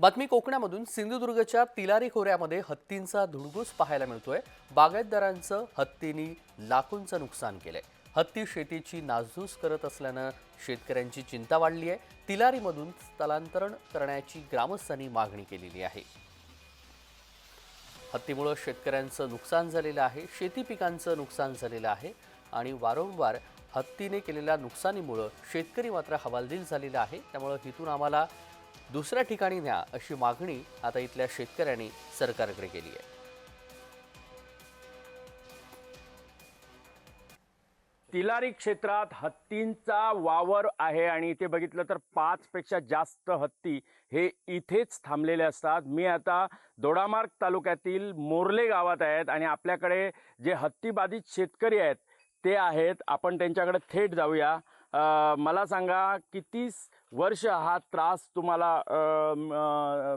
बातमी कोकणामधून सिंधुदुर्गच्या तिलारी खोऱ्यामध्ये हत्तींचा धुडगूस पाहायला मिळतोय. बागायतदारांचं हत्तींनी लाखोंचं नुकसान केलंय. हत्ती शेतीची नासधूस करत असल्यानं शेतकऱ्यांची चिंता वाढली आहे. तिलारीमधून स्थलांतरण करण्याची ग्रामस्थांनी मागणी केलेली आहे. हत्तीमुळं शेतकऱ्यांचं नुकसान झालेलं आहे शेती पिकांचं नुकसान झालेलं आहे आणि वारंवार हत्तीने केलेल्या नुकसानीमुळं शेतकरी मात्र हवालदिल झालेला आहे. त्यामुळं तिथून आम्हाला दुसऱ्या ठिकाणी न्या अशी मागणी आता इथल्या शेतकऱ्यांनी सरकारकडे केली आहे. तिलारी क्षेत्रात हत्तींचा वावर आहे आणि इथे बघितलं तर पाचपेक्षा जास्त हत्ती हे इथेच थांबलेले असतात. मी आता दोडामार्ग तालुक्यातील मोर्ले गावात आहेत आणि आपल्याकडे जे हत्तीबाधित शेतकरी आहेत ते आहेत. आपण त्यांच्याकडे थेट जाऊया. मला सांगा किती वर्ष हा त्रास तुम्हाला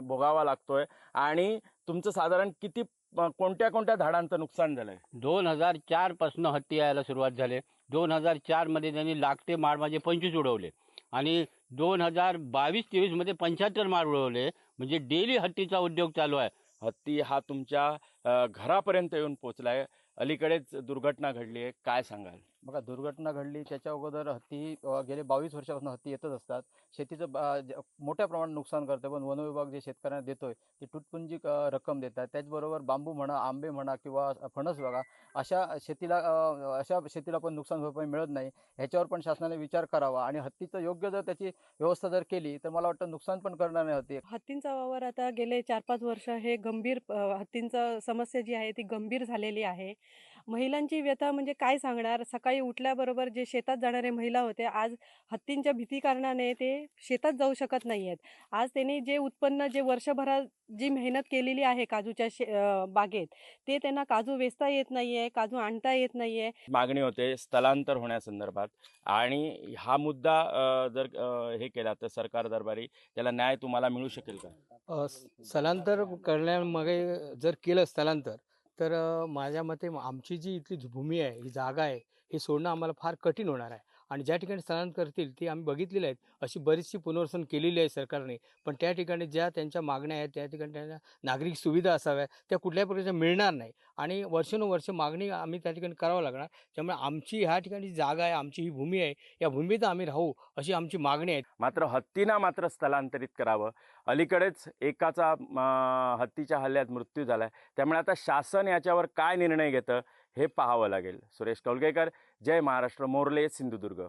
भोगावा लागतोय? आणि तुमचं साधारण किती कोणत्या कोणत्या झाडांचं नुकसान झालंय? दोन हजार चारपासून हत्ती यायला सुरुवात झाली. दोन हजार चारमध्ये त्यांनी लागते माड माझे पंचवीस उडवले. आणि दोन हजार बावीस तेवीसमध्ये पंच्याहत्तर माड उडवले. म्हणजे डेली हत्तीचा उद्योग चालू आहे. हत्ती हा तुमच्या घरापर्यंत येऊन पोचलाय. अलीकडेच दुर्घटना घडली आहे. काय सांगाल? बघा दुर्घटना घडली त्याच्या अगोदर हत्ती गेले बावीस वर्षापासून हत्ती येतच असतात. शेतीचं बा- मोठ्या प्रमाणात नुकसान करतं पण वन विभाग जे शेतकऱ्यांना देतोय ते तुटपुंजी रक्कम देतात. त्याचबरोबर बांबू म्हणा आंबे म्हणा किंवा फणस बघा अशा शेतीला अशा शेतीला पण नुकसान भरपाई मिळत नाही. ह्याच्यावर पण शासनाने विचार करावा आणि हत्तीचं योग्य जर त्याची व्यवस्था जर केली तर मला वाटतं नुकसान पण करणार नाही हत्ती. हत्तींचा वावर आता गेले चार पाच वर्ष हे गंभीर हत्तींचं हत्तींचा समस्या जी आहे ती गंभीर झालेली आहे. महिलांची व्यथा म्हणजे काय सांगणार? सकाळी उठल्याबरोबर जे शेतात जाणारे महिला होते आज हत्तींच्या भीती कारणाने ते शेतात जाऊ शकत नाही आहेत आज त्यांनी जे उत्पन्न जे वर्षभरात जी मेहनत केलेली आहे काजूच्या शे बागेत ते त्यांना काजू वेचता येत नाही आहे काजू आणता येत नाही आहे मागणी होते स्थलांतर होण्यासंदर्भात. आणि हा मुद्दा जर हे केला तर सरकार दरबारी त्याला न्याय तुम्हाला मिळू शकेल का? स्थलांतर करण्यामागे जर केलं स्थलांतर तर माझ्या मते आमची जी इथली भूमी आहे ही जागा आहे हे सोडणं आम्हाला फार कठीण होणार आहे. आणि ज्या ठिकाणी स्थलांतर करतील ती आम्ही बघितलेली आहेत. अशी बरीचशी पुनर्वसन केलेली आहे सरकारने. पण त्या ठिकाणी ज्या त्यांच्या मागण्या आहेत त्या ठिकाणी त्यांना नागरिक सुविधा असाव्या त्या कुठल्याही प्रकारच्या मिळणार नाही. आणि वर्षानुवर्ष मागणी आम्ही त्या ठिकाणी करावं लागणार. त्यामुळे आमची ह्या ठिकाणी जागा आहे आमची ही भूमी आहे या भूमीत आम्ही राहू अशी आमची मागणी आहे. मात्र हत्तीना मात्र स्थलांतरित करावं. अलीकडेच एकाचा हत्तीच्या हल्ल्यात मृत्यू झाला आहे त्यामुळे आता शासन याच्यावर काय निर्णय घेतं? हे पाहावं लागेल. सुरेश कौलगेकर जय महाराष्ट्र मोरले सिंधुदुर्ग.